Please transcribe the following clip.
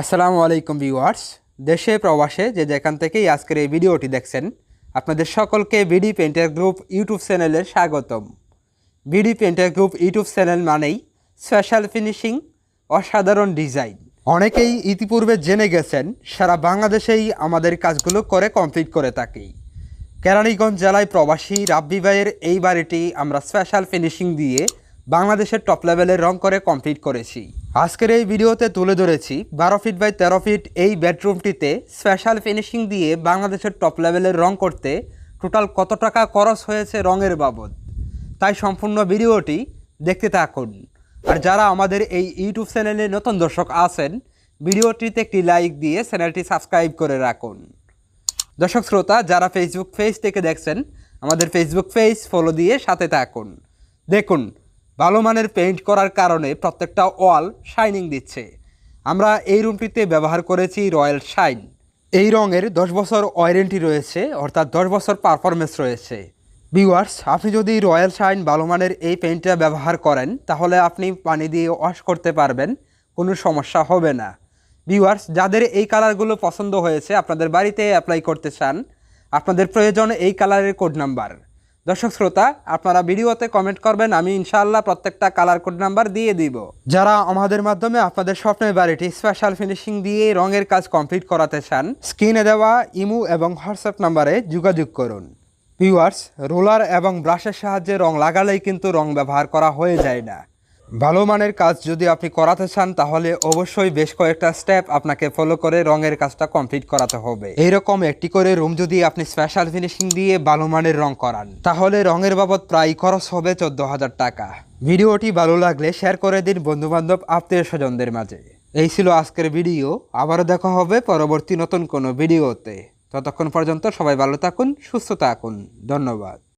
আসসালামু আলাইকুম ভিউয়ার্স। দেশে প্রবাসে যে যেখান থেকেই আজকের এই ভিডিওটি দেখছেন, আপনাদের সকলকে বিডি পেন্টার গ্রুপ ইউটিউব চ্যানেলে স্বাগতম। BD painter group YouTube channel মানেই স্পেশাল ফিনিশিং অসাধারণ ডিজাইন অনেকেই ইতিপূর্বে জেনে গেছেন, সারা বাংলাদেশেই আমাদের কাজগুলো করে কমপ্লিট করে থাকি। কেরানীগঞ্জ জেলায় প্রবাসী রাব্বি ভাইয়ের এই বাড়িটি আমরা স্পেশাল ফিনিশিং দিয়ে বাংলাদেশের টপ লেভেলের রং করে কমপ্লিট করেছি। আজকের এই ভিডিওতে তুলে ধরেছি বারো ফিট বাই তেরো ফিট এই বেডরুমটিতে স্পেশাল ফিনিশিং দিয়ে বাংলাদেশের টপ লেভেলের রং করতে টোটাল কত টাকা খরচ হয়েছে রঙের বাবদ। তাই সম্পূর্ণ ভিডিওটি দেখতে থাকুন। আর যারা আমাদের এই ইউটিউব চ্যানেলে নতুন দর্শক আছেন, ভিডিওটিতে একটি লাইক দিয়ে চ্যানেলটি সাবস্ক্রাইব করে রাখুন। দর্শক শ্রোতা, যারা ফেসবুক পেজ থেকে দেখছেন, আমাদের ফেসবুক পেজ ফলো দিয়ে সাথে থাকুন। দেখুন ভালো মানের পেইন্ট করার কারণে প্রত্যেকটা ওয়াল শাইনিং দিচ্ছে। আমরা এই রুমটিতে ব্যবহার করেছি রয়্যাল শাইন এই রঙের দশ বছর ওয়ারেন্টি রয়েছে, অর্থাৎ দশ বছর পারফরমেন্স রয়েছে। ভিউয়ার্স আপনি যদি রয়্যাল শাইন ভালো মানের এই পেইন্টটা ব্যবহার করেন, তাহলে আপনি পানি দিয়ে ওয়াশ করতে পারবেন, কোনো সমস্যা হবে না। ভিউয়ার্স যাদের এই কালারগুলো পছন্দ হয়েছে, আপনাদের বাড়িতে অ্যাপ্লাই করতে চান, আপনাদের প্রয়োজন এই কালারের কোড নাম্বার দর্শক শ্রোতা, আপনারা ভিডিওতে কমেন্ট করবেন, আমি ইনশাআল্লাহ প্রত্যেকটা কালার কোড নাম্বার দিয়ে দিব। যারা আমাদের মাধ্যমে আপনাদের স্বপ্নের বাড়িটি স্পেশাল ফিনিশিং দিয়ে রঙের কাজ কমপ্লিট করাতে চান স্ক্রিনে দেওয়া ইমু এবং হোয়াটসঅ্যাপ নাম্বারে যোগাযোগ করুন। ভিউয়ার্স রোলার এবং ব্রাশের সাহায্যে রং লাগালেই কিন্তু রং ব্যবহার করা হয়ে যায় না। ভালো মানের কাজ যদি আপনি করাতে চান, তাহলে অবশ্যই বেশ কয়েকটা স্টেপ আপনাকে ফলো করে রঙের কাজটা কমপ্লিট করাতে হবে। এইরকম একটি করে রুম যদি আপনি স্পেশাল ফিনিশিং দিয়ে ভালো মানের রং করান, তাহলে রঙের বাবদ প্রায় খরচ হবে চোদ্দ হাজার টাকা। ভিডিওটি ভালো লাগলে শেয়ার করে দিন বন্ধু বান্ধব আত্মীয় স্বজনদের মাঝে। এই ছিল আজকের ভিডিও আবারও দেখা হবে পরবর্তী নতুন কোনো ভিডিওতে ততক্ষণ পর্যন্ত সবাই ভালো থাকুন, সুস্থ থাকুন। ধন্যবাদ।